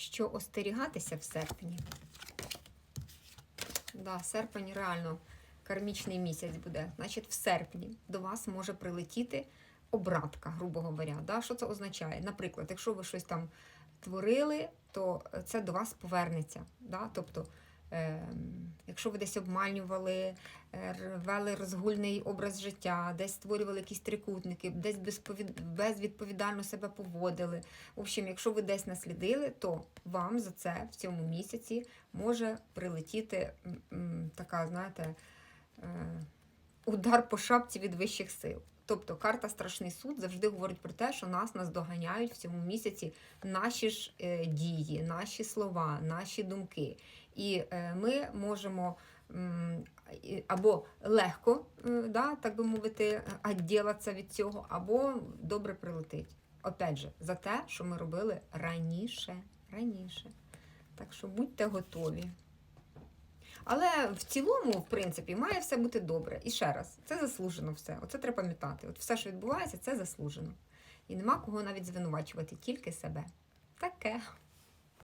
що остерігатися в серпні. Да, серпень реально кармічний місяць буде. Значить, в серпні до вас може прилетіти обратка, грубо говоря. Да? Що це означає? Наприклад, якщо ви щось там творили, то це до вас повернеться. Да? Тобто, е, якщо ви десь обманювали, е, вели розгульний образ життя, десь створювали якісь трикутники, десь безвідповідально себе поводили. В общем, якщо ви десь наслідили, то вам за це в цьому місяці може прилетіти така, знаєте, е, удар по шапці від вищих сил. Тобто карта Страшний суд завжди говорить про те, що нас наздоганяють в цьому місяці наші ж е, дії, наші слова, наші думки. І е, ми можемо або легко, е, да, так би мовити, відділатися від цього, або добре прилетить. Опять же, за те, що ми робили раніше. раніше. Так що будьте готові. Але в цілому, в принципі, має все бути добре. І ще раз, це заслужено все. Оце треба пам'ятати. От все, що відбувається, це заслужено. І нема кого навіть звинувачувати, тільки себе. Таке.